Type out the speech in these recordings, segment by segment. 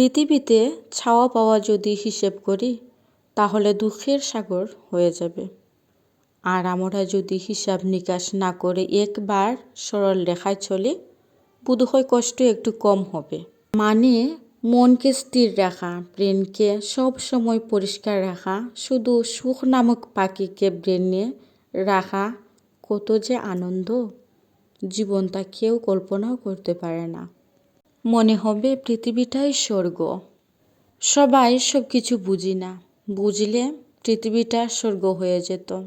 পৃথিবীতে ছাওয়া পাওয়া যদি হিসেব করি, তাহলে দুঃখের সাগর হয়ে যাবে। আর আমরা যদি হিসাব নিকাশ না করে একবার সরল রেখায় চলি, বোধহয় কষ্ট একটু কম হবে। মানে মনকে স্থির রাখা, ব্রেনকে সব সময় পরিষ্কার রাখা, শুধু সুখ নামক পাখিকে ব্রেনে রাখা কত যে আনন্দ, জীবনটা কেউ কল্পনাও করতে পারে না। মনে হবে পৃথিবীটাই স্বর্গ। সবাই সব কিছু বুঝি না। বুঝলে পৃথিবীটা স্বর্গ হয়ে যেত।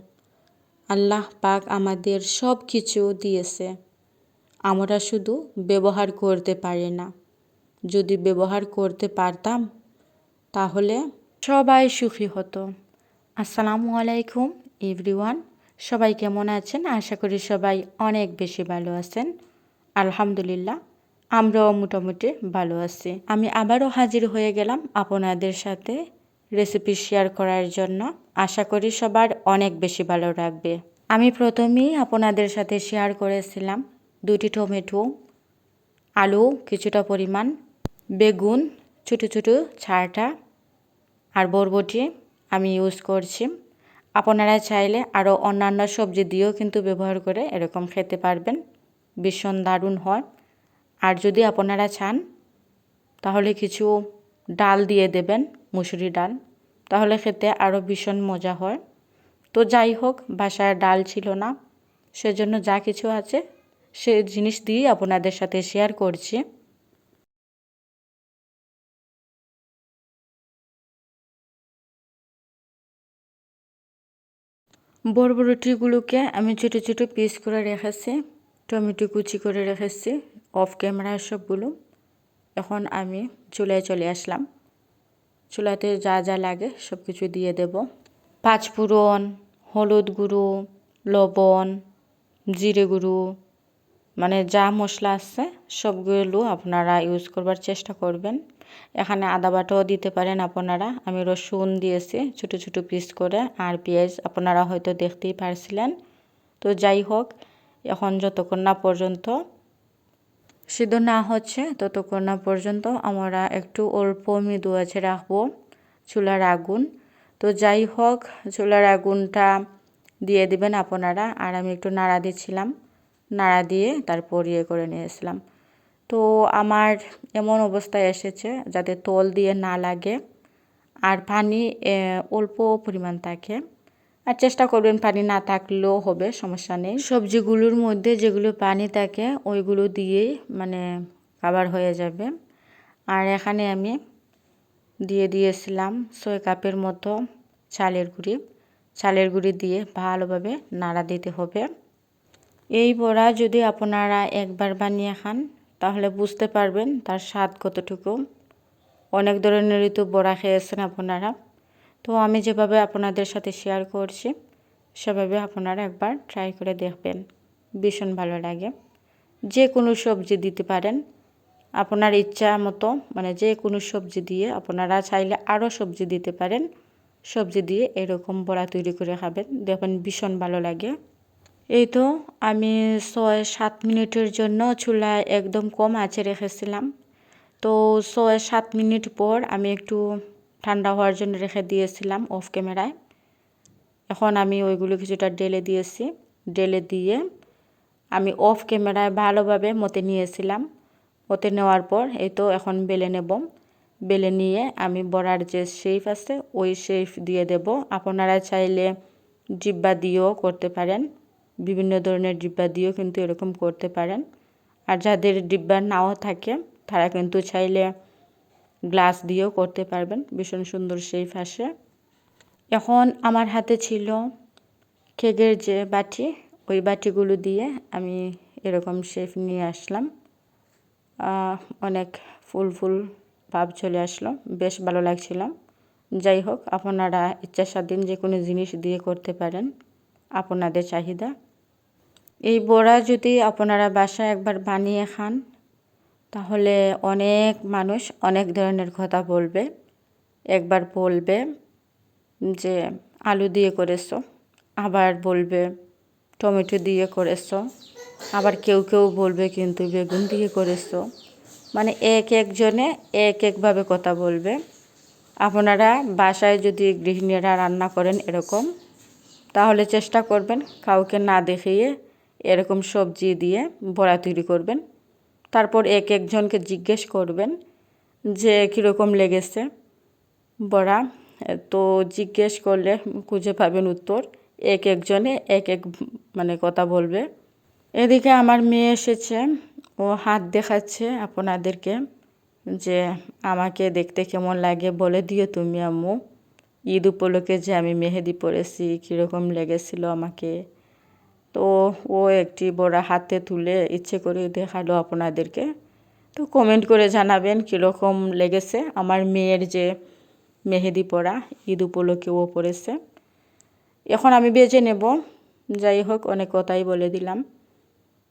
আল্লাহ পাক আমাদের সব কিছু দিয়েছে। আমরা শুধু ব্যবহার করতে পারি না। যদি ব্যবহার করতে পারতাম, তাহলে সবাই সুখী হতো। আসসালামু আলাইকুম, এভরিওয়ান। সবাই কেমন আছেন? আশা করি সবাই অনেক বেশি ভালো আছেন। আলহামদুলিল্লাহ। আমরাও মোটামুটি ভালো আছি। আমি আবারও হাজির হয়ে গেলাম আপনাদের সাথে রেসিপি শেয়ার করার জন্য। আশা করি সবার অনেক বেশি ভালো লাগবে। আমি প্রথমেই আপনাদের সাথে শেয়ার করেছিলাম দুটি টমেটো, আলু কিছুটা পরিমাণ, বেগুন ছোটো ছোটো ছাড়টা আর বরবটি আমি ইউজ করছি। আপনারা চাইলে আরও অন্যান্য সবজি দিয়েও কিন্তু ব্যবহার করে এরকম খেতে পারবেন। ভীষণ দারুণ হয়। আর যদি আপনারা চান, তাহলে কিছু ডাল দিয়ে দেবেন, মুসুরি ডাল। তাহলে খেতে আরও ভীষণ মজা হয়। তো যাই হোক, বাসায় ডাল ছিল না। সেজন্য যা কিছু আছে, সে জিনিস দিয়েই আপনাদের সাথে শেয়ার করছি। বরবরটিগুলোকে আমি ছোটো ছোটো পিস করে রেখেছি, টমেটো কুচি করে রেখেছি। অফ ক্যামেরা সবগুলো এখন আমি চুলায় চলে আসলাম। চুলাতে যা যা লাগে সব কিছু দিয়ে দেব। পাঁচফোড়ন হলুদ গুঁড়ো, লবণ, জিরে গুঁড়ো মানে যা মশলা আছে সবগুলো আপনারা ইউজ করবার চেষ্টা করবেন। এখানে আদা বাটাও দিতে পারেন আপনারা। আমি রসুন দিয়েছি ছোটো ছোটো পিস করে আর পেঁয়াজ আপনারা হয়তো দেখতেই পারছিলেন। তো যাই হোক, এখন যতক্ষণ না পর্যন্ত সিদ্ধ না হচ্ছে, ততক্ষণ না পর্যন্ত আমরা একটু অল্প মৃদু আছে রাখব চুলার আগুন। তো যাই হোক, চুলার আগুনটা দিয়ে দিবেন আপনারা। আর আমি একটু নাড়া দিচ্ছিলাম। নাড়া দিয়ে তারপর ইয়ে করে নিয়েছিলাম তো আমার এমন অবস্থায় এসেছে যাতে তল দিয়ে না লাগে আর পানি অল্প পরিমাণ থাকে। আর চেষ্টা করবেন পানি না থাকলেও হবে, সমস্যা নেই। সবজিগুলোর মধ্যে যেগুলো পানি থাকে, ওইগুলো দিয়েই মানে কাবার হয়ে যাবে। আর এখানে আমি দিয়ে দিয়েছিলাম ছয় কাপের মতো চালের গুঁড়ি। চালের গুঁড়ি দিয়ে ভালোভাবে নাড়া দিতে হবে। এই বড়া যদি আপনারা একবার বানিয়ে খান, তাহলে বুঝতে পারবেন তার স্বাদ কতটুকু। অনেক ধরনেরই তো বড়া খেয়েছেন আপনারা। তো আমি যেভাবে আপনাদের সাথে শেয়ার করছি, সেভাবে আপনারা একবার ট্রাই করে দেখবেন। ভীষণ ভালো লাগে। যে কোনো সবজি দিতে পারেন। আপনার ইচ্ছা মতো মানে যে কোনো সবজি দিয়ে আপনারা চাইলে আরও সবজি দিতে পারেন। সবজি দিয়ে এরকম বড়া তৈরি করে খাবেন। দেখবেন ভীষণ ভালো লাগে। এই তো আমি ছয় সাত মিনিটের জন্য চুলায় একদম কম আঁচে রেখেছিলাম। তো ছয় সাত মিনিট পর আমি একটু ঠান্ডা হওয়ার জন্য রেখে দিয়েছিলাম অফ ক্যামেরায় এখন আমি ওইগুলো কিছুটা ডেলে দিয়েছি। ডেলে দিয়ে আমি অফ ক্যামেরায় ভালোভাবে মতে নিয়েছিলাম। মতে নেওয়ার পর এই তো এখন বেলে নেব। বেলে নিয়ে আমি বড়ার যে শেফ আছে, ওই শেফ দিয়ে দেব। আপনারা চাইলে ডিব্বা দিয়েও করতে পারেন। বিভিন্ন ধরনের ডিব্বা দিয়েও কিন্তু এরকম করতে পারেন। আর যাদের ডিব্বা নাও থাকে, তারা কিন্তু চাইলে গ্লাস দিয়েও করতে পারবেন, ভীষণ সুন্দর শেফ আসে। এখন আমার হাতে ছিল কেকের যে বাটি, ওই বাটিগুলো দিয়ে আমি এরকম শেফ নিয়ে আসলাম। অনেক ফুল ফুল ভাব চলে আসলো, বেশ ভালো লাগছিল। যাই হোক, আপনারা ইচ্ছা স্বাধীন যে কোনো জিনিস দিয়ে করতে পারেন, আপনাদের চাহিদা। এই বড়া যদি আপনারা বাসায় একবার বানিয়ে খান তাহলে অনেক মানুষ অনেক ধরনের কথা বলবে, একবার বলবে যে আলু দিয়ে করেছ, আবার বলবে টমেটো দিয়ে করেছ, আবার কেউ কেউ বলবে কিন্তু বেগুন দিয়ে করেছ। মানে এক একজনে এক একভাবে কথা বলবে। আপনারা বাসায় যদি গৃহিণীরা রান্না করেন এরকম, তাহলে চেষ্টা করবেন কাউকে না দেখিয়ে এরকম সবজি দিয়ে বড়া তৈরি করবেন। তারপর এক একজনকে জিজ্ঞেস করবেন যে কীরকম লেগেছে। বড়া, তো জিজ্ঞেস করলে খুঁজে পাবেন উত্তর। এক একজনে এক এক মানে কথা বলবে। এদিকে আমার মেয়ে এসেছে। ও হাত দেখাচ্ছে আপনাদেরকে যে আমাকে দেখতে কেমন লাগে, বলে দিও তুমি আম্মু। ঈদ উপলক্ষে যে আমি মেহেদি পরেছি, কীরকম লেগেছিল আমাকে। তো ও একটি বড় হাতে তুলে ইচ্ছে করে দেখাল আপনাদেরকে। তো কমেন্ট করে জানাবেন কীরকম লেগেছে আমার মেয়ের যে মেহেদি পরা ঈদ উপলক্ষে ও পড়েছে এখন আমি বেজে নেব। যাই হোক, অনেক কথাই বলে দিলাম।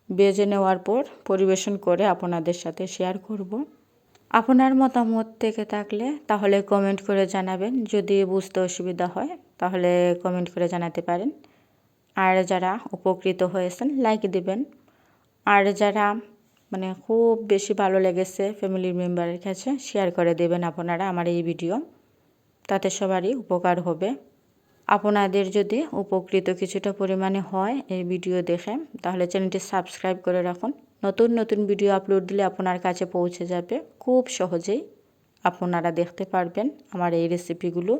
বেজে নেওয়ার পর পরিবেশন করে আপনাদের সাথে শেয়ার করব। আপনার মতামত থেকে থাকলে তাহলে কমেন্ট করে জানাবেন। যদি বুঝতে অসুবিধা হয়, তাহলে কমেন্ট করে জানাতে পারেন। আর যারা উপকৃত হয়েছেন লাইক দিবেন। আর যারা মানে খুব বেশি ভালো লেগেছে ফ্যামিলির মেম্বারের কাছে শেয়ার করে দেবেন আপনারা আমার এই ভিডিও তাতে সবারই উপকার হবে। আপনাদের যদি উপকৃত কিছুটা পরিমাণে হয় এই ভিডিও দেখে, তাহলে চ্যানেলটি সাবস্ক্রাইব করে রাখুন। নতুন নতুন ভিডিও আপলোড দিলে আপনার কাছে পৌঁছে যাবে। খুব সহজেই আপনারা দেখতে পারবেন আমার এই রেসিপিগুলো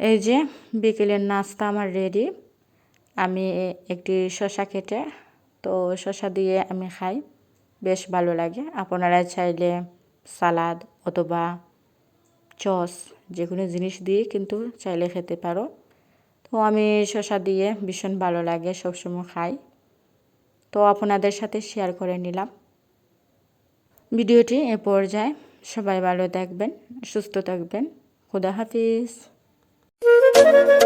এই যে বিকেলের নাস্তা আমার রেডি আমি একটি শশা কেটে, তো শশা দিয়ে আমি খাই। বেশ ভালো লাগে। আপনারা চাইলে সালাদ অথবা চস যে কোনো জিনিস দিয়ে কিন্তু চাইলে খেতে পারো। তো আমি শশা দিয়ে ভীষণ ভালো লাগে, সবসময় খাই। তো আপনাদের সাথে শেয়ার করে নিলাম। ভিডিওটি এ পর্যায়ে সবাই ভালো থাকবেন, সুস্থ থাকবেন। খুদা হাফিজ। Thank you.